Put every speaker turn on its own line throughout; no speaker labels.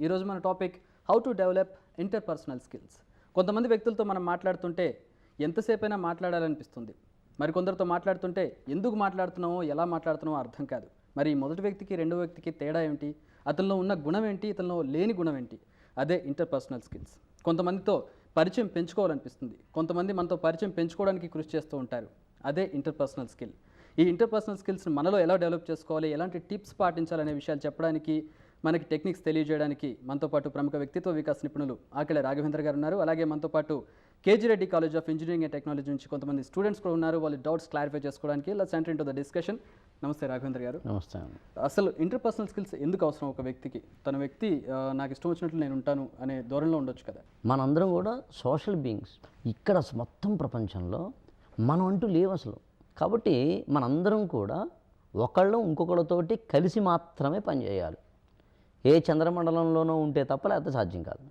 ఈరోజు మన topic how to develop interpersonal skills. కొంతమంది వ్యక్తులతో మనం మాట్లాడుతుంటే ఎంతసేపైనా మాట్లాడాలనిపిస్తుంది. మరి కొందరితో మాట్లాడుతుంటే ఎందుకు మాట్లాడుతున్నామో ఎలా మాట్లాడుతున్నామో అర్థం కాదు. మరి మొదటి వ్యక్తికి రెండో వ్యక్తికి తేడా ఏంటి అతనిలో ఉన్న గుణం ఏంటి? ఇతనిలో లేని గుణం ఏంటి? అదే ఇంటర్పర్సనల్ స్కిల్స్. కొంతమందితో పరిచయం పెంచుకోవాలనిపిస్తుంది. కొంతమంది మనతో పరిచయం పెంచుకోవడానికి కృషి చేస్తూ ఉంటారు. అదే ఇంటర్పర్సనల్ స్కిల్. ఈ ఇంటర్పర్సనల్ స్కిల్స్ని మనలో ఎలా డెవలప్ చేసుకోవాలి? ఎలాంటి టిప్స్ పాటించాలనే విషయాలు చెప్పడానికి మనకి టెక్నిక్స్ తెలియజేయడానికి మనతో పాటు ప్రముఖ వ్యక్తిత్వ వికాస్ నిపుణులు ఆకెళ్ళ రాఘవేంద్ర గారు ఉన్నారు. అలాగే మనతో పాటు KG Reddy College of Engineering and Technology నుంచి కొంతమంది స్టూడెంట్స్ కూడా ఉన్నారు. వాళ్ళ డౌట్స్ క్లారిఫై చేసుకోవడానికి let's enter into the discussion నమస్తే రాఘవేంద్ర గారు.
నమస్తే
అసలు ఇంటర్పర్సనల్ స్కిల్స్ ఎందుకు అవసరం ఒక వ్యక్తికి? తన వ్యక్తి నాకు ఇష్టం వచ్చినట్లు నేను ఉంటాను అనే ధోరణిలో ఉండొచ్చు కదా.
మనందరం కూడా సోషల్ బీయింగ్స్ ఇక్కడ మొత్తం ప్రపంచంలో మనం అంటూ లేవు అసలు. కాబట్టి మనందరం కూడా ఒకళ్ళు ఇంకొకళ్ళతోటి కలిసి మాత్రమే పనిచేయాలి. ఏ చంద్రమండలంలోనో ఉంటే తప్ప లేకపోతే సాధ్యం కాదు.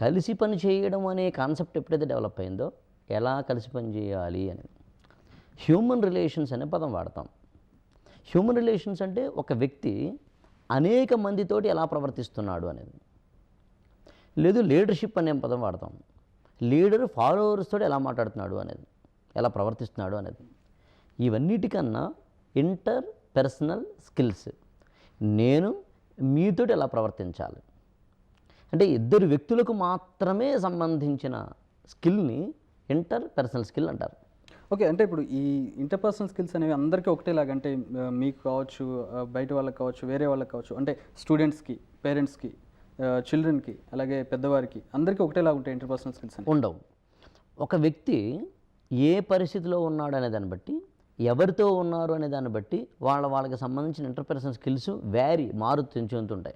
కలిసి పని చేయడం అనే కాన్సెప్ట్ ఎప్పుడైతే డెవలప్ అయిందో ఎలా కలిసి పని చేయాలి అని. హ్యూమన్ రిలేషన్స్ అనే పదం వాడతాం. హ్యూమన్ రిలేషన్స్ అంటే ఒక వ్యక్తి అనేక మందితోటి ఎలా ప్రవర్తిస్తున్నాడు అనేది. లేదు లీడర్షిప్ అనే పదం వాడతాం. లీడర్ ఫాలోవర్స్తో ఎలా మాట్లాడుతున్నాడు అనేది ఎలా ప్రవర్తిస్తున్నాడు అనేది. ఇవన్నిటికన్నా ఇంటర్ పర్సనల్ స్కిల్స్. నేను మీతోటి ఎలా ప్రవర్తించాలి? అంటే ఇద్దరు వ్యక్తులకు మాత్రమే సంబంధించిన స్కిల్ని ఇంటర్ పర్సనల్ స్కిల్ అంటారు.
ఓకే అంటే ఇప్పుడు ఈ ఇంటర్పర్సనల్ స్కిల్స్ అనేవి అందరికీ ఒకటేలాగా అంటే మీకు కావచ్చు బయట వాళ్ళకి కావచ్చు వేరే వాళ్ళకి కావచ్చు అంటే స్టూడెంట్స్కి పేరెంట్స్కి చిల్డ్రన్కి అలాగే పెద్దవారికి అందరికీ ఒకటేలాగా ఉంటాయి ఇంటర్పర్సనల్ స్కిల్స్
ఉండవు. ఒక వ్యక్తి ఏ పరిస్థితిలో ఉన్నాడు అనే దాన్ని బట్టి ఎవరితో ఉన్నారు అనే దాన్ని బట్టి వాళ్ళ వాళ్ళకి సంబంధించిన ఇంటర్పర్సన్ స్కిల్స్ వ్యారీ మారు చెందుతుంటాయి.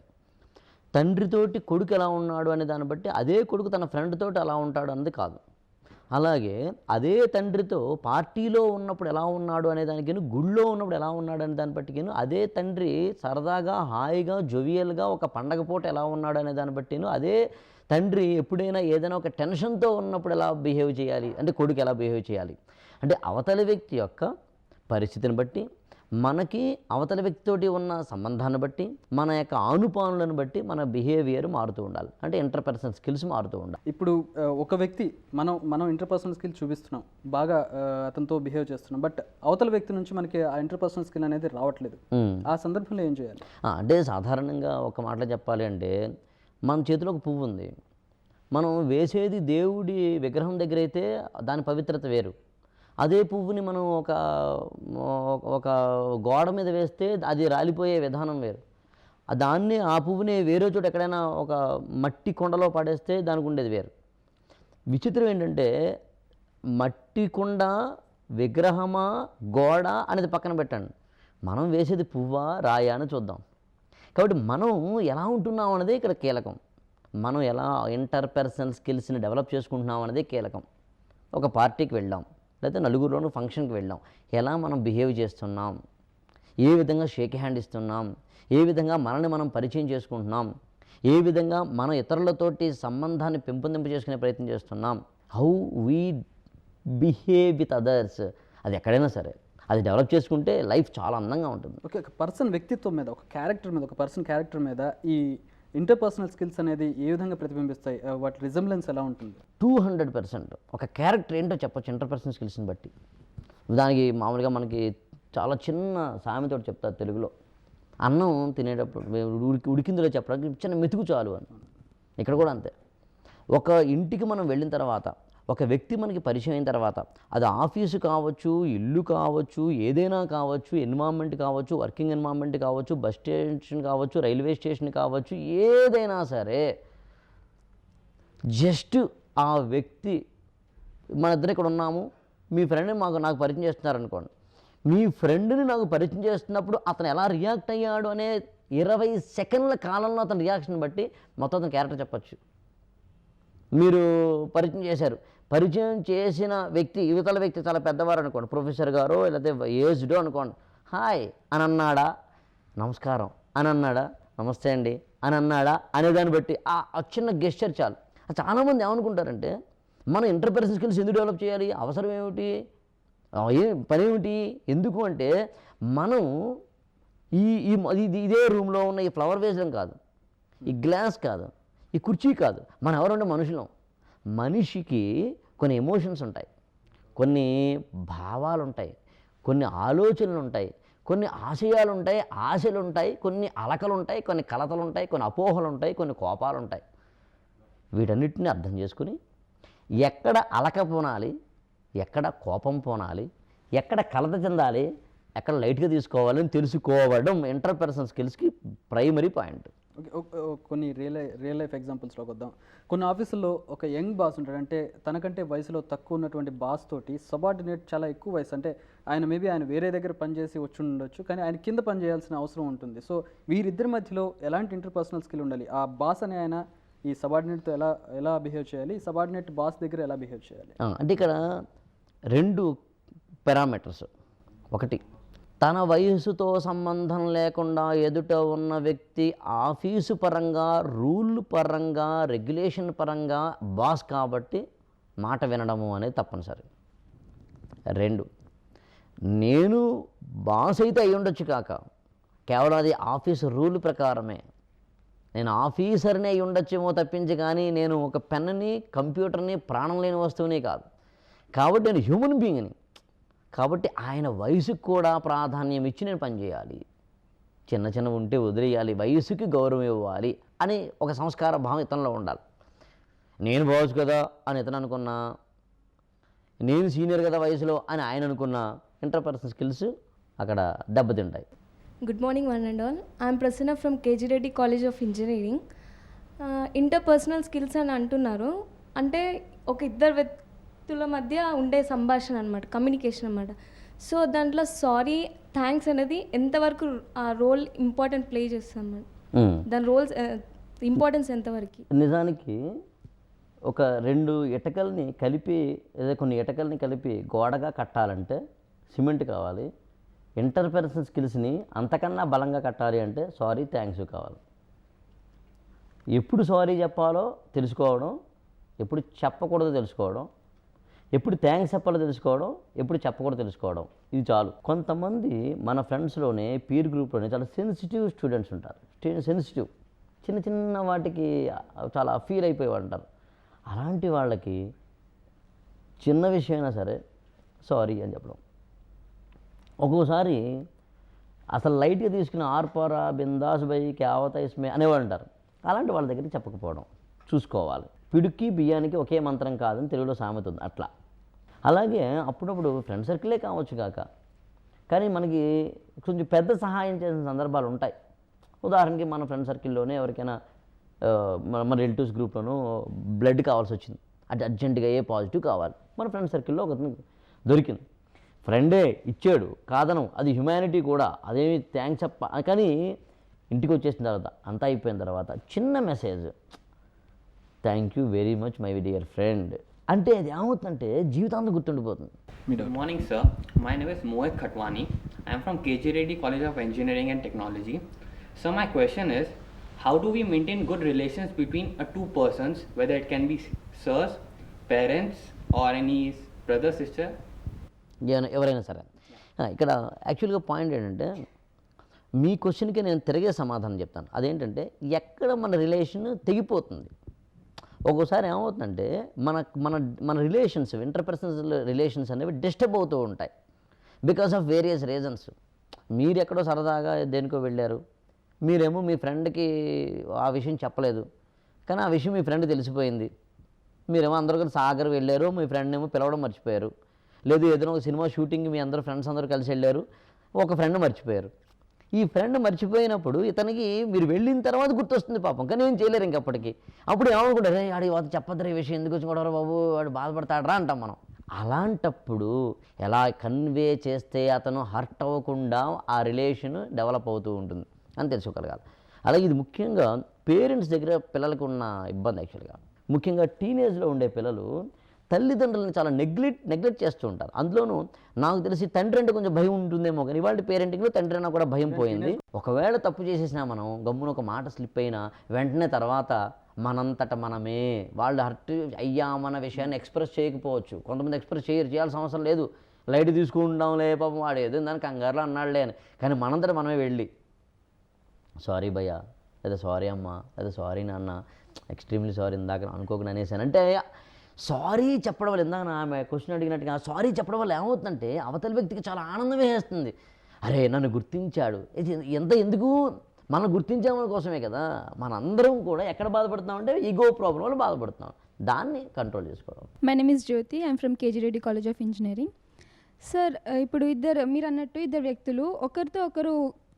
తండ్రితోటి కొడుకు ఎలా ఉన్నాడు అనే దాన్ని బట్టి అదే కొడుకు తన ఫ్రెండ్తో ఎలా అలా ఉంటాడు అన్నది కాదు. అలాగే అదే తండ్రితో పార్టీలో ఉన్నప్పుడు ఎలా ఉన్నాడు అనే దానికిను గుళ్ళో ఉన్నప్పుడు ఎలా ఉన్నాడు అనే దాన్ని బట్టికిను అదే తండ్రి సరదాగా హాయిగా జొవియల్గా ఒక పండగ పూట ఎలా ఉన్నాడు అనే దాన్ని బట్టిను అదే తండ్రి ఎప్పుడైనా ఏదైనా ఒక టెన్షన్తో ఉన్నప్పుడు ఎలా బిహేవ్ చేయాలి? అంటే కొడుకు ఎలా బిహేవ్ చేయాలి? అంటే అవతలి వ్యక్తి యొక్క పరిస్థితిని బట్టి మనకి అవతల వ్యక్తితోటి ఉన్న సంబంధాన్ని బట్టి మన యొక్క ఆనుపానులను బట్టి మన బిహేవియర్ మారుతూ ఉండాలి. అంటే ఇంటర్పర్సనల్ స్కిల్స్ మారుతూ ఉండాలి.
ఇప్పుడు ఒక వ్యక్తి మనం మనం ఇంటర్పర్సనల్ స్కిల్ చూపిస్తున్నాం. బాగా అతనితో బిహేవ్ చేస్తున్నాం. బట్ అవతల వ్యక్తి నుంచి మనకి ఆ ఇంటర్పర్సనల్ స్కిల్ అనేది రావట్లేదు. ఆ సందర్భంలో ఏం చేయాలి?
అంటే సాధారణంగా ఒక మాటలో చెప్పాలి అంటే మన చేతిలో ఒక పువ్వు ఉంది. మనం వేసేది దేవుడి విగ్రహం దగ్గర అయితే దాని పవిత్రత వేరు. అదే పువ్వుని మనం ఒక ఒక గోడ మీద వేస్తే అది రాలిపోయే విధానం వేరు. దాన్ని ఆ పువ్వుని వేరే చోట ఎక్కడైనా ఒక మట్టి కొండలో పడేస్తే దానికి ఉండేది వేరు. విచిత్రం ఏంటంటే మట్టి కుండ విగ్రహమా గోడ అనేది పక్కన పెట్టండి. మనం వేసేది పువ్వా రాయా అని చూద్దాం. కాబట్టి మనం ఎలా ఉంటున్నాం అనేది ఇక్కడ కీలకం. మనం ఎలా ఇంటర్పర్సనల్ స్కిల్స్ని డెవలప్ చేసుకుంటున్నాం అనేది కీలకం. ఒక పార్టీకి వెళ్ళాం లేకపోతే నలుగురిలోనూ ఫంక్షన్కి వెళ్ళాం. ఎలా మనం బిహేవ్ చేస్తున్నాం? ఏ విధంగా షేక్ హ్యాండ్ ఇస్తున్నాం? ఏ విధంగా మనల్ని మనం పరిచయం చేసుకుంటున్నాం? ఏ విధంగా మనం ఇతరులతోటి సంబంధాన్ని పెంపొందింప చేసుకునే ప్రయత్నం చేస్తున్నాం? How we behave with others అది ఎక్కడైనా సరే. అది డెవలప్ చేసుకుంటే లైఫ్ చాలా అందంగా ఉంటుంది.
ఓకే ఒక పర్సన్ వ్యక్తిత్వం మీద ఒక క్యారెక్టర్ మీద ఒక పర్సన్ క్యారెక్టర్ మీద ఈ ఇంటర్పర్సనల్ స్కిల్స్ అనేది ఏ విధంగా ప్రతిబింబిస్తాయి? Uh, వాటి రిజంబ్లెన్స్ ఎలా ఉంటుంది?
టూ హండ్రెడ్ పర్సెంట్ ఒక క్యారెక్టర్ ఏంటో చెప్పొచ్చు ఇంటర్పర్సనల్ స్కిల్స్ని బట్టి. దానికి మామూలుగా మనకి చాలా చిన్న సామెతో చెప్తారు తెలుగులో. అన్నం తినేటప్పుడు ఉడికి ఉడికిందులో చెప్పడానికి చిన్న మెతుకు చాలు అని. ఇక్కడ కూడా అంతే. ఒక ఇంటికి మనం వెళ్ళిన తర్వాత ఒక వ్యక్తి మనకి పరిచయం అయిన తర్వాత అది ఆఫీసు కావచ్చు ఇల్లు కావచ్చు ఏదైనా కావచ్చు ఎన్విరాన్మెంట్ కావచ్చు వర్కింగ్ ఎన్విరాన్మెంట్ కావచ్చు బస్ స్టేషన్ కావచ్చు రైల్వే స్టేషన్ కావచ్చు ఏదైనా సరే జస్ట్ ఆ వ్యక్తి మన ఇద్దరు ఇక్కడ ఉన్నాము మీ ఫ్రెండ్ని మాకు నాకు పరిచయం చేస్తున్నారు అనుకోండి మీ ఫ్రెండ్ని నాకు పరిచయం చేస్తున్నప్పుడు అతను ఎలా రియాక్ట్ అయ్యాడు అనే ఇరవై సెకండ్ల కాలంలో అతని రియాక్షన్ బట్టి మొత్తం అతని క్యారెక్టర్ చెప్పచ్చు. మీరు పరిచయం చేశారు. పరిచయం చేసిన వ్యక్తి యువతల వ్యక్తి చాలా పెద్దవారు అనుకోండి. ప్రొఫెసర్ గారు లేకపోతే ఏజ్డో అనుకోండి. హాయ్ అని అన్నాడా నమస్కారం అని అన్నాడా నమస్తే అండి అని అన్నాడా అనే దాన్ని బట్టి ఆ చిన్న గెస్చర్ చాలు. చాలామంది ఏమనుకుంటారంటే మనం ఇంటర్పర్సన్ స్కిల్స్ ఎందుకు డెవలప్ చేయాలి? అవసరం ఏమిటి? ఏ పని ఏమిటి ఎందుకు అంటే మనం ఈ ఈ ఇది ఇదే రూమ్లో ఉన్న ఈ ఫ్లవర్ వేసడం కాదు. ఈ గ్లాస్ కాదు. ఈ కుర్చీ కాదు. మనం ఎవరంటే మనుషులం. మనిషికి కొన్ని ఎమోషన్స్ ఉంటాయి. కొన్ని భావాలు ఉంటాయి కొన్ని ఆలోచనలు ఉంటాయి కొన్ని ఆశయాలు ఉంటాయి ఆశలు ఉంటాయి కొన్ని అలకలు ఉంటాయి కొన్ని కలతలు ఉంటాయి కొన్ని అపోహలు ఉంటాయి కొన్ని కోపాలు ఉంటాయి వీటన్నిటిని అర్థం చేసుకుని ఎక్కడ అలక పోనాలి ఎక్కడ కోపం పోనాలి ఎక్కడ కలత చెందాలి ఎక్కడ లైట్గా తీసుకోవాలి అని తెలుసుకోవడం ఇంటర్పర్సన్ స్కిల్స్కి ప్రైమరీ పాయింట్
కొన్ని రియల్ రియల్ లైఫ్ ఎగ్జాంపుల్స్లోకి వద్దాం కొన్ని ఆఫీసుల్లో ఒక యంగ్ బాస్ ఉంటాడు. అంటే తనకంటే వయసులో తక్కువ ఉన్నటువంటి బాస్ తోటి సబార్డినేట్ చాలా ఎక్కువ వయసు. అంటే ఆయన మేబీ ఆయన వేరే దగ్గర పనిచేసి వచ్చి ఉండొచ్చు కానీ ఆయన కింద పని చేయాల్సిన అవసరం ఉంటుంది. సో వీరిద్దరి మధ్యలో ఎలాంటి ఇంటర్పర్సనల్ స్కిల్ ఉండాలి? ఆ బాస్ అనే ఆయన ఈ సబార్డినేట్తో ఎలా ఎలా బిహేవ్ చేయాలి? సబార్డినేట్ బాస్ దగ్గర ఎలా బిహేవ్ చేయాలి?
అంటే ఇక్కడ రెండు పారామీటర్స్. ఒకటి తన వయసుతో సంబంధం లేకుండా ఎదుట ఉన్న వ్యక్తి ఆఫీసు పరంగా రూల్ పరంగా రెగ్యులేషన్ పరంగా బాస్ కాబట్టి మాట వినడము అనేది తప్పనిసరి. రెండు నేను బాస్ అయితే అయి ఉండొచ్చు కాక కేవలం అది ఆఫీస్ రూల్ ప్రకారమే. నేను ఆఫీసర్ని అయి ఉండొచ్చేమో తప్పించి కానీ నేను ఒక పెన్ని కంప్యూటర్ని ప్రాణం లేని వస్తువుని కాదు. కాబట్టి నేను హ్యూమన్ బీయింగ్ని. కాబట్టి ఆయన వయసుకు కూడా ప్రాధాన్యం ఇచ్చి నేను పనిచేయాలి. చిన్న చిన్న ఉంటే వదిలేయాలి వయసుకి గౌరవం ఇవ్వాలి అని ఒక సంస్కార భావం ఇతనిలో ఉండాలి. నేను బావచ్చు కదా అని ఇతను అనుకున్నా నేను సీనియర్ కదా వయసులో అని ఆయన అనుకున్న ఇంటర్పర్సనల్ స్కిల్స్ అక్కడ దెబ్బతింటాయి.
Good morning one and all I'm Prasanna from KG Reddy college of engineering interpersonal skills అని అంటున్నారు. అంటే ఒక ఇద్దరు వ్యక్తుల మధ్య ఉండే సంభాషణ అనమాట కమ్యూనికేషన్ అనమాట సో దాంట్లో సారీ థ్యాంక్స్ అనేది ఎంతవరకు ఆ రోల్ ఇంపార్టెంట్ ప్లే చేస్తాం. దాని రోల్స్ ఇంపార్టెన్స్ ఎంతవరకు?
నిజానికి ఒక రెండు ఇటకల్ని కలిపి లేదా కొన్ని ఇటకల్ని కలిపి గోడగా కట్టాలంటే సిమెంట్ కావాలి. ఇంటర్పర్సనల్ స్కిల్స్ని అంతకన్నా బలంగా కట్టాలి అంటే సారీ థ్యాంక్స్ కావాలి. ఎప్పుడు సారీ చెప్పాలో తెలుసుకోవడం ఎప్పుడు చెప్పకూడదో తెలుసుకోవడం ఎప్పుడు థ్యాంక్స్ చెప్పాలో తెలుసుకోవడం ఎప్పుడు చెప్పకూడదు తెలుసుకోవడం. ఇది చాలు. కొంతమంది మన ఫ్రెండ్స్లోనే పీర్ గ్రూప్లోనే చాలా సెన్సిటివ్ స్టూడెంట్స్ ఉంటారు. సెన్సిటివ్ చిన్న చిన్న వాటికి చాలా ఫీల్ అయిపోయి ఉంటారు. అలాంటి వాళ్ళకి చిన్న విషయమైనా సరే సారీ అని చెప్పడం. ఒక్కోసారి అసలు లైట్గా తీసుకుని ఆర్పారా బిందాస్ బై క్యావత ఇస్మే అనేవాళ్ళు అంటారు అలాంటి వాళ్ళ దగ్గర చెప్పకపోవడం. చూసుకోవాలి. పిడుక్కి బియ్యానికి ఒకే మంత్రం కాదని తెలుగులో సామెత ఉంది. అట్లా. అలాగే అప్పుడప్పుడు ఫ్రెండ్ సర్కిలే కావచ్చు కాక. కానీ మనకి కొంచెం పెద్ద సహాయం చేసిన సందర్భాలు ఉంటాయి. ఉదాహరణకి మన ఫ్రెండ్ సర్కిల్లోనే ఎవరికైనా మన మన రిలేటివ్స్ గ్రూప్లోనూ బ్లడ్ కావాల్సి వచ్చింది. అది అర్జెంటుగా ఏ పాజిటివ్ కావాలి. మన ఫ్రెండ్ సర్కిల్లో ఒకరిని దొరికింది. ఫ్రెండే ఇచ్చాడు కాదనం అది హ్యుమానిటీ కూడా అదేమి థ్యాంక్స్ చెప్ప కానీ ఇంటికి వచ్చేసిన తర్వాత అంతా అయిపోయిన తర్వాత చిన్న message. Thank you very much my dear friend. అంటే అది ఏమవుతుందంటే జీవితాంతం గుర్తుండిపోతుంది.
మీ good morning sir my name is Mohik Khatwani I'm from KG Reddy college of engineering and technology so my question is how do we maintain good relations between a two persons whether it can be sirs parents or any brother sister
ఎవరైనా సరే. Ah, ఇక్కడ యాక్చువల్గా point ఏంటంటే మీ క్వశ్చన్కి నేను తిరిగే సమాధానం చెప్తాను. అదేంటంటే ఎక్కడ మన రిలేషన్ తెగిపోతుంది? ఒక్కోసారి ఏమవుతుందంటే మన మన మన రిలేషన్స్ ఇంటర్పర్సనల్ రిలేషన్స్ అనేవి డిస్టర్బ్ అవుతూ ఉంటాయి. బికాస్ ఆఫ్ వేరియస్ రీజన్స్ మీరు ఎక్కడో సరదాగా దేనికో వెళ్ళారు. మీరేమో మీ ఫ్రెండ్కి ఆ విషయం చెప్పలేదు. కానీ ఆ విషయం మీ ఫ్రెండ్ తెలిసిపోయింది. మీరేమో అందరూ కలిసి సాగర్ వెళ్ళారు. మీ ఫ్రెండ్ ఏమో పిలవడం మర్చిపోయారు. లేదు ఏదైనా ఒక సినిమా షూటింగ్ మీ అందరూ ఫ్రెండ్స్ అందరూ కలిసి వెళ్ళారు. ఒక ఫ్రెండ్ మర్చిపోయారు. ఈ ఫ్రెండ్ మర్చిపోయినప్పుడు ఇతనికి మీరు వెళ్ళిన తర్వాత గుర్తొస్తుంది పాపం. కానీ ఏం చేయలేరు ఇంకప్పటికి అప్పుడు ఏమనుకుంటారు? ఆడి వాత చెప్పద్దరు ఈ విషయం ఎందుకు వచ్చి బాబు? వాడు బాధపడతాడరా అంటాం మనం. అలాంటప్పుడు ఎలా కన్వే చేస్తే అతను హర్ట్ అవ్వకుండా ఆ రిలేషన్ డెవలప్ అవుతూ ఉంటుంది. అని తెలుసుకోగలగాలి అలాగే ఇది ముఖ్యంగా పేరెంట్స్ దగ్గర పిల్లలకు ఉన్న ఇబ్బంది యాక్చువల్గా ముఖ్యంగా టీనేజ్లో ఉండే పిల్లలు తల్లిదండ్రులను చాలా నెగ్లెక్ట్ నెగ్లెక్ట్ చేస్తూ ఉంటారు. అందులోనూ నాకు తెలిసి తండ్రి అంటే కొంచెం భయం ఉంటుందేమో కానీ ఇవాళ పేరెంటింగ్లో తండ్రి అన్న కూడా భయం పోయింది. ఒకవేళ తప్పు చేసేసినా మనం గమ్మున ఒక మాట స్లిప్ అయినా వెంటనే తర్వాత మనంతట మనమే వాళ్ళు హర్ట్ అయ్యామన్న విషయాన్ని ఎక్స్ప్రెస్ చేయకపోవచ్చు. కొంతమంది ఎక్స్ప్రెస్ చేయరు చేయాల్సిన అవసరం లేదు. లైట్ తీసుకుంటాంలే పాపం వాడు ఏదో దాని కంగారులో అన్నాడులే అని. కానీ మనంతట మనమే వెళ్ళి సారీ భయ్యా లేదా సారీ అమ్మ లేదా సారీ నాన్న ఎక్స్ట్రీమ్లీ సారీ ఇందాక అనుకోకుండా అనేసాను. అంటే సారీ చెప్పడం వల్ల ఇందాక ఆమె క్వశ్చన్ అడిగినట్టుగా సారీ చెప్పడం వల్ల ఏమవుతుందంటే అవతల వ్యక్తికి చాలా ఆనందం వేస్తుంది అరే నన్ను గుర్తించాడు. ఇది ఎంత ఎందుకు? మనం గుర్తించామని కోసమే కదా. మనందరం కూడా ఎక్కడ బాధపడుతున్నామంటే ఈగో ప్రాబ్లం వల్ల బాధపడుతున్నాం. దాన్ని కంట్రోల్ చేసుకోవడం.
My name is Jyothi I'm from KG Reddy college of engineering sir ఇప్పుడు ఇద్దరు మీరు అన్నట్టు ఇద్దరు వ్యక్తులు ఒకరితో ఒకరు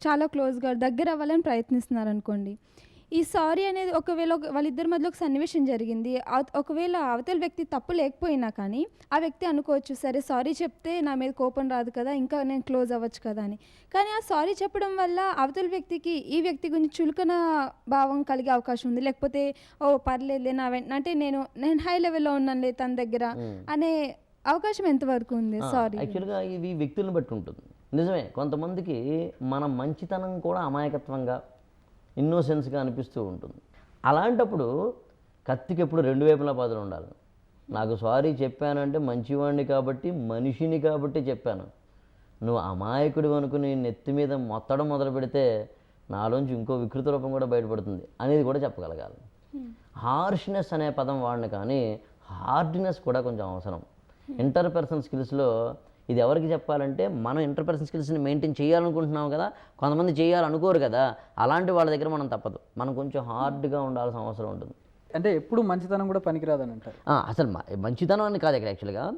చాలా క్లోజ్గా దగ్గర అవ్వాలని ప్రయత్నిస్తున్నారు అనుకోండి ఈ సారీ అనేది ఒకవేళ ఒక- వాళ్ళిద్దరి మధ్యలో ఒక సన్నివేశం జరిగింది. ఒకవేళ అవతల వ్యక్తి తప్పు లేకపోయినా కానీ ఆ వ్యక్తి అనుకోవచ్చు సరే సారీ చెప్తే నా మీద కోపం రాదు కదా ఇంకా నేను క్లోజ్ అవ్వచ్చు కదా అని. కానీ ఆ సారీ చెప్పడం వల్ల అవతల వ్యక్తికి ఈ వ్యక్తి గురించి చులకన భావం కలిగే అవకాశం ఉంది. లేకపోతే ఓ పర్లేదులే నా వెంట అంటే నేను నేను హై లెవెల్లో ఉన్నానులే తన దగ్గర అనే అవకాశం ఎంతవరకు ఉంది సారీ?
యాక్చువల్గా ఇవి వ్యక్తులను బట్టి ఉంటుంది. నిజమే కొంతమందికి మన మంచితనం కూడా అమాయకత్వంగా ఇన్నోసెన్స్గా అనిపిస్తూ ఉంటుంది. అలాంటప్పుడు కత్తికి ఎప్పుడు రెండు వైపులా బదులు ఉండాలి. నాకు సారీ చెప్పానంటే మంచివాడిని కాబట్టి మనిషిని కాబట్టి చెప్పాను. నువ్వు అమాయకుడు అనుకుని నెత్తి మీద మొత్తడం మొదలు పెడితే నాలోంచి ఇంకో వికృత రూపం కూడా బయటపడుతుంది అనేది కూడా చెప్పగలగాలి. హార్ష్నెస్ అనే పదం వాడిని కానీ హార్డ్నెస్ కూడా కొంచెం అవసరం. ఇంటర్ పర్సన్ స్కిల్స్లో ఇది ఎవరికి చెప్పాలంటే మనం ఇంటర్ పర్సన్ స్కిల్స్ని మెయింటైన్ చేయాలనుకుంటున్నాం కదా కొంతమంది చేయాలనుకోరు కదా అలాంటి వాళ్ళ దగ్గర మనం తప్పదు. మనం కొంచెం హార్డ్గా ఉండాల్సిన అవసరం ఉంటుంది.
అంటే ఎప్పుడు మంచితనం కూడా పనికిరాదని అంటారు.
ఆ, అసలు మ- మంచితనం అని కాదు ఇక్కడ యాక్చువల్గా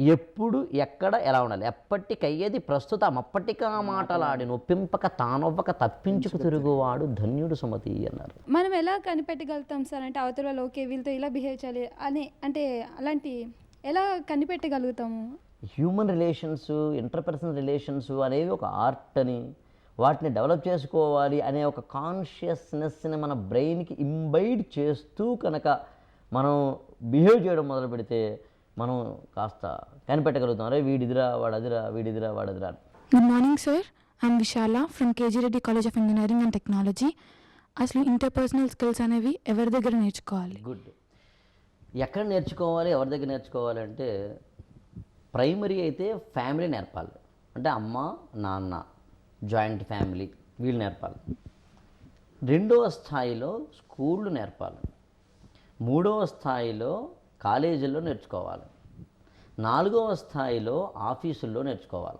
ఎప్పుడు ఎక్కడ ఎలా ఉండాలి? ఎప్పటికయ్యేది ప్రస్తుతం అప్పటికా మాటలాడి నొప్పింపక తానొవ్వక తప్పించుకు తిరుగువాడు ధన్యుడు సుమతి అన్నారు.
మనం ఎలా కనిపెట్టగలుగుతాం సార్? అంటే అవతల వాళ్ళు ఓకే వీళ్ళతో ఇలా బిహేవ్ చేయాలి అని అంటే అలాంటి ఎలా కనిపెట్టగలుగుతాము?
హ్యూమన్ రిలేషన్స్ ఇంటర్పర్సనల్ రిలేషన్స్ అనేవి ఒక ఆర్ట్ అని వాటిని డెవలప్ చేసుకోవాలి అనే ఒక కాన్షియస్నెస్ని మన బ్రెయిన్కి ఇంబైడ్ చేస్తూ కనుక మనం బిహేవ్ చేయడం మొదలు పెడితే మనం కాస్త కనిపెట్టగలుగుతాం. అరే వీడిదిరా వాడదిరా వీడిదిరా వాడదిరా.
Good morning sir I'm Vishala from KG Reddy college of engineering and technology అసలు ఇంటర్పర్సనల్ స్కిల్స్ అనేవి ఎవరి దగ్గర నేర్చుకోవాలి?
గుడ్ ఎక్కడ నేర్చుకోవాలి ఎవరి దగ్గర నేర్చుకోవాలి అంటే ప్రైమరీ అయితే ఫ్యామిలీ నేర్పాలి. అంటే అమ్మ నాన్న జాయింట్ ఫ్యామిలీ వీళ్ళు నేర్పాలి. రెండవ స్థాయిలో స్కూళ్ళు నేర్పాలి. మూడవ స్థాయిలో కాలేజీల్లో నేర్చుకోవాలి. నాలుగవ స్థాయిలో ఆఫీసుల్లో నేర్చుకోవాలి.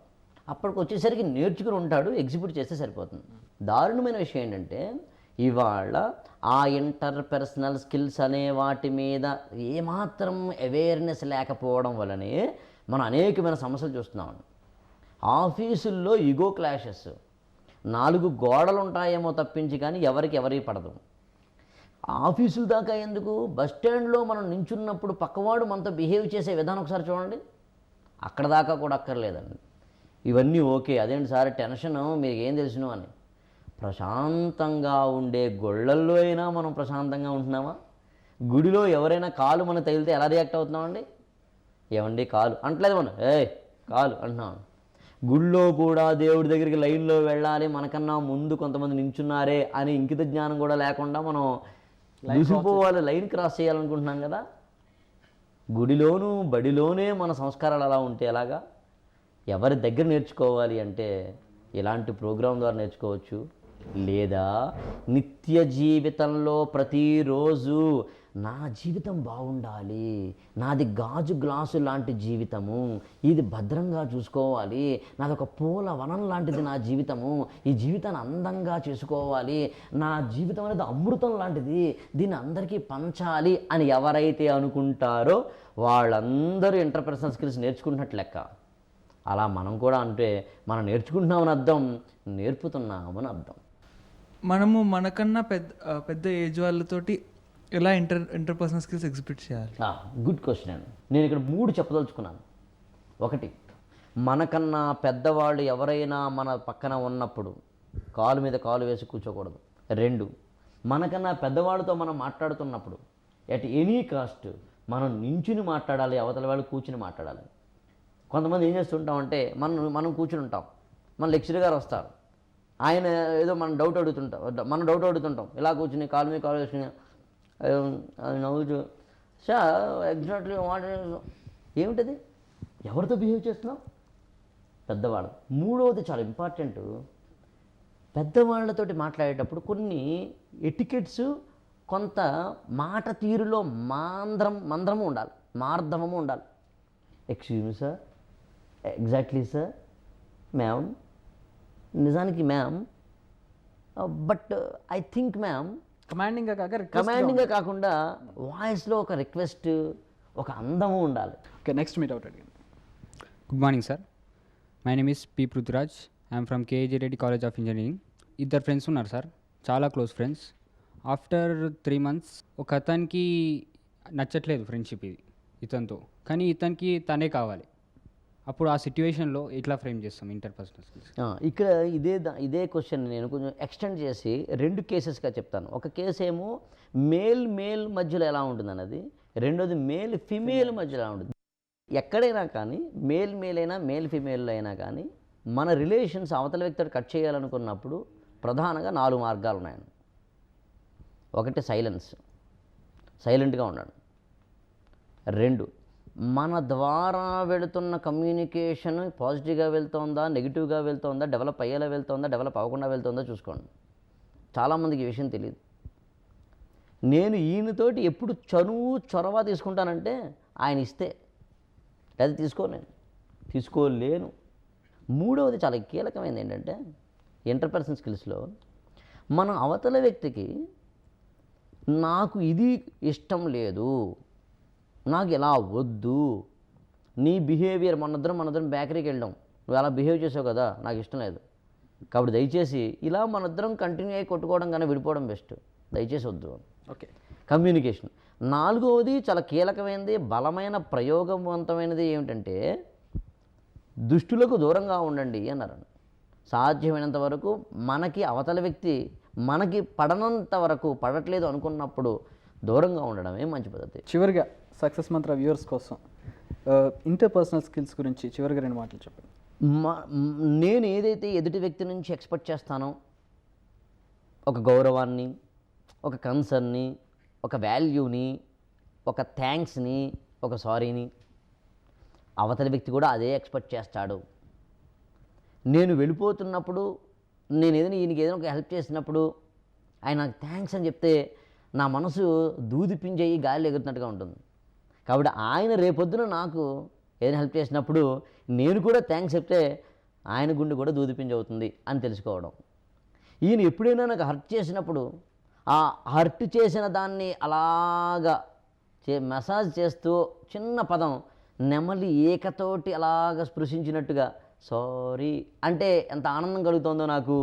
అప్పటికి వచ్చేసరికి నేర్చుకుని ఉంటాడు ఎగ్జిక్యూట్ చేస్తే సరిపోతుంది. దారుణమైన విషయం ఏంటంటే ఇవాళ ఆ ఇంటర్ పర్సనల్ స్కిల్స్ అనే వాటి మీద ఏమాత్రం అవేర్నెస్ లేకపోవడం వల్లనే మనం అనేకమైన సమస్యలు చూస్తున్నామండి. ఆఫీసుల్లో ఇగో క్లాషెస్. నాలుగు గోడలు ఉంటాయేమో తప్పించి కానీ ఎవరికి ఎవరికి పడదు. ఆఫీసుల దాకా ఎందుకు? బస్ స్టాండ్లో మనం నించున్నప్పుడు పక్కవాడు మనతో బిహేవ్ చేసే విధానం ఒకసారి చూడండి. అక్కడ దాకా కూడా అక్కర్లేదండి. ఇవన్నీ ఓకే. అదేంటి సార్? టెన్షన్? మీరు ఏం తెలుసును అని. ప్రశాంతంగా ఉండే గొళ్ళల్లో అయినా మనం ప్రశాంతంగా ఉంటున్నామా? గుడిలో ఎవరైనా కాలు మనం తగిలితే ఎలా రియాక్ట్ అవుతున్నామండి? ఏమండి కాలు. అంటలేదు మనం. ఏ కాలు అంటున్నాం. గుళ్ళో కూడా దేవుడి దగ్గరికి లైన్లో వెళ్ళాలి మనకన్నా ముందు కొంతమంది నించున్నారే అని ఇంకిత జ్ఞానం కూడా లేకుండా మనం దూసిపోవాలి లైన్ క్రాస్ చేయాలనుకుంటున్నాం కదా. గుడిలోనూ బడిలోనే మన సంస్కారాలు అలా ఉంటే ఎలాగా? ఎవరి దగ్గర నేర్చుకోవాలి అంటే ఇలాంటి ప్రోగ్రాం ద్వారా నేర్చుకోవచ్చు. లేదా నిత్య జీవితంలో ప్రతిరోజు నా జీవితం బాగుండాలి నాది గాజు గ్లాసు లాంటి జీవితము ఇది భద్రంగా చూసుకోవాలి నాది ఒక పూల వనం లాంటిది నా జీవితము ఈ జీవితాన్ని అందంగా చేసుకోవాలి నా జీవితం అనేది అమృతం లాంటిది దీన్ని అందరికీ పంచాలి అని ఎవరైతే అనుకుంటారో వాళ్ళందరూ ఇంటర్పర్సనల్ స్కిల్స్ నేర్చుకుంటున్నట్లు లెక్క. అలా మనం కూడా అంటే మనం నేర్చుకుంటున్నామని అర్థం నేర్పుతున్నామని అర్థం.
మనము మనకన్నా పెద్ద పెద్ద ఏజ్ వాళ్ళతోటి ఎలా ఇంటర్ ఇంటర్పర్సనల్ స్కిల్స్ ఎగ్జిబిట్ చేయాలి?
గుడ్ క్వశ్చన్ అండి. నేను ఇక్కడ మూడు చెప్పదలుచుకున్నాను. ఒకటి మనకన్నా పెద్దవాళ్ళు ఎవరైనా మన పక్కన ఉన్నప్పుడు కాలు మీద కాలు వేసి కూర్చోకూడదు. రెండు మనకన్నా పెద్దవాళ్ళతో మనం మాట్లాడుతున్నప్పుడు ఎట్ ఎనీ కాస్ట్ మనం నించుని మాట్లాడాలి అవతల వాళ్ళు కూర్చుని మాట్లాడాలి. కొంతమంది ఏం చేస్తుంటామంటే మనం మనం కూర్చుని ఉంటాం. మన లెక్చర్ గారు వస్తారు. ఆయన ఏదో మనం డౌట్ అడుగుతుంటాం. మనం డౌట్ అడుగుతుంటాం. ఇలా కూర్చుని కాలు మీద కాలు వేసుకుని అది- అది నవ్వుతూ సార్ ఎగ్జాక్ట్లీ వాట్ ఏమిటది? ఎవరితో బిహేవ్ చేస్తున్నావు? పెద్దవాళ్ళు. మూడవది చాలా ఇంపార్టెంట్. పెద్దవాళ్ళతోటి మాట్లాడేటప్పుడు కొన్ని ఎటికెట్స్ కొంత మాట తీరులో మాంద్రం మంద్రము ఉండాలి. మార్ధవము ఉండాలి. Excuse me sir. Exactly sir. Ma'am. నిజానికి ma'am. But I think ma'am
కమాండింగ్గా కాక
కమాండింగ్గా కాకుండా వాయిస్లో ఒక రిక్వెస్ట్ ఒక అందము ఉండాలి.
ఓకే నెక్స్ట్ మీ డౌట్ అడిగాను
good morning sir my name is P Prithviraj I'm from KG Reddy college of engineering ఇద్దరు ఫ్రెండ్స్ ఉన్నారు సార్ చాలా close friends after three months ఒక అతనికి నచ్చట్లేదు ఫ్రెండ్షిప్ ఇది ఇతనితో. కానీ ఇతనికి తనే కావాలి. అప్పుడు ఆ సిట్యువేషన్లో ఎట్లా ఫ్రేమ్ చేస్తాం ఇంటర్ పర్సనల్ స్కిల్స్
ఇక్కడ ఇదే ఇదే క్వశ్చన్ నేను కొంచెం ఎక్స్టెండ్ చేసి రెండు కేసెస్గా చెప్తాను. ఒక కేసు ఏమో మేల్ మేల్ మధ్యలో ఎలా ఉంటుంది అన్నది రెండోది మేల్ ఫిమేల్ మధ్యలో ఎలా ఉంటుంది ఎక్కడైనా కానీ మేల్ మేల్ అయినా మేల్ ఫిమేల్ అయినా కానీ మన రిలేషన్స్ అవతల వ్యక్తితో కట్ చేయాలనుకున్నప్పుడు ప్రధానంగా నాలుగు మార్గాలు ఉన్నాయండి. ఒకటి సైలెన్స్ సైలెంట్గా ఉండడం. రెండు మన ద్వారా వెళుతున్న కమ్యూనికేషన్ పాజిటివ్గా వెళ్తుందా నెగిటివ్గా వెళ్తుందా డెవలప్ అయ్యేలా వెళ్తుందా డెవలప్ అవ్వకుండా వెళ్తుందా చూసుకోండి. చాలామందికి ఈ విషయం తెలియదు నేను ఈయనతోటి ఎప్పుడు చనువు చొరవ తీసుకుంటానంటే ఆయన ఇస్తే. లేదా తీసుకోలేను తీసుకోలేను. మూడవది చాలా కీలకమైనది ఏంటంటే ఇంటర్పర్సన్ స్కిల్స్లో మన అవతల వ్యక్తికి నాకు ఇది ఇష్టం లేదు నాకు ఇలా వద్దు. నీ బిహేవియర్ మనిద్దరం మనిద్దరం బేకరీకి వెళ్ళాం. నువ్వు అలా బిహేవ్ చేసావు కదా నాకు ఇష్టం లేదు. కాబట్టి దయచేసి ఇలా మనిద్దరం కంటిన్యూ అయ్యి కొట్టుకోవడం కానీ విడిపోవడం బెస్ట్ దయచేసి వద్దు
ఓకే.
కమ్యూనికేషన్ నాలుగవది చాలా కీలకమైనది బలమైన ప్రయోగవంతమైనది ఏమిటంటే దుష్టులకు దూరంగా ఉండండి అన్నారు. సాధ్యమైనంత వరకు మనకి అవతల వ్యక్తి మనకి పడనంత వరకు పడట్లేదు అనుకున్నప్పుడు దూరంగా ఉండడమే మంచి పద్ధతి.
చివరిగా సక్సెస్ మంత్ర వ్యూవర్స్ కోసం ఇంటర్ పర్సనల్ స్కిల్స్ గురించి చివరిగా రెండు మాటలు చెప్పండి.
మ- మ్, నేను ఏదైతే ఎదుటి వ్యక్తి నుంచి ఎక్స్పెక్ట్ చేస్తానో ఒక గౌరవాన్ని ఒక కన్సర్న్ని ఒక వాల్యూని ఒక థ్యాంక్స్ని ఒక సారీని అవతలి వ్యక్తి కూడా అదే ఎక్స్పెక్ట్ చేస్తాడు. నేను వెళ్ళిపోతున్నప్పుడు నేను ఏదైనా ఈయనకి ఏదైనా ఒక హెల్ప్ చేసినప్పుడు ఆయన నాకు థ్యాంక్స్ అని చెప్తే నా మనసు దూది పింజయి గాలి ఎగురుతున్నట్టుగా ఉంటుంది. కాబట్టి ఆయన రేపొద్దున నాకు ఏదైనా హెల్ప్ చేసినప్పుడు నేను కూడా థ్యాంక్స్ చెప్తే ఆయన గుండె కూడా దూది పింజ అవుతుంది అని తెలుసుకోవడం. ఈయన ఎప్పుడైనా నాకు హర్ట్ చేసినప్పుడు ఆ హర్ట్ చేసిన దాన్ని అలాగా చే మెసాజ్ చేస్తూ చిన్న పదం నెమలి ఏకతోటి అలాగ స్పృశించినట్టుగా సారీ అంటే ఎంత ఆనందం కలుగుతుందో నాకు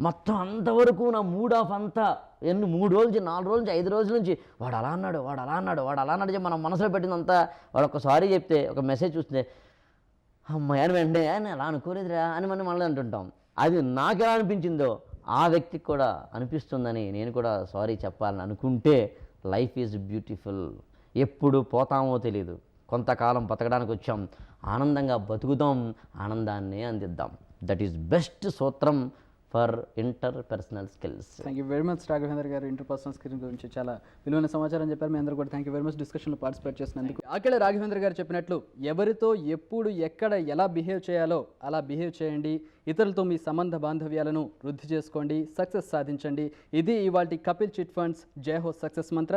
మొత్తం అంతవరకు నా మూడ్ ఆఫ్ అంతా ఎన్ని మూడు రోజుల నుంచి నాలుగు రోజుల నుంచి ఐదు రోజుల నుంచి వాడు అలా అన్నాడు వాడు అలా అన్నాడు వాడు అలా అన్నాడు మనం మనసులో పెట్టిందంతా వాడు ఒక చెప్తే ఒక మెసేజ్ చూస్తే అమ్మాయి అని వెంటనే ఆయన అలా అనుకోలేదురా అని మనం మళ్ళీ అంటుంటాం. అది నాకు ఎలా అనిపించిందో ఆ వ్యక్తికి కూడా అనిపిస్తుందని నేను కూడా సారీ చెప్పాలని అనుకుంటే లైఫ్ ఈజ్ బ్యూటిఫుల్ ఎప్పుడు పోతామో తెలియదు కొంతకాలం బతకడానికి వచ్చాం. ఆనందంగా బతుకుదాం. ఆనందాన్ని అందిద్దాం. దట్ ఈస్ బెస్ట్ సూత్రం. For interpersonal skills
thank you very much Raghavendra garu interpersonal skill గురించి చాలా విలువైన సమాచారం చెప్పారు. మీ అందరూ కూడా థ్యాంక్ యూ వెరీ మచ్ డిస్కషన్లో పార్టిసిపేట్ చేసినందుకు. ఆకలి రాఘవేంద్ర గారు చెప్పినట్లు ఎవరితో ఎప్పుడు ఎక్కడ ఎలా బిహేవ్ చేయాలో అలా బిహేవ్ చేయండి. ఇతరులతో మీ సంబంధ బాంధవ్యాలను వృద్ధి చేసుకోండి సక్సెస్ సాధించండి. ఇది ఇవాళ కపిల్ చిట్ ఫండ్స్ జై హో సక్సెస్ మంత్ర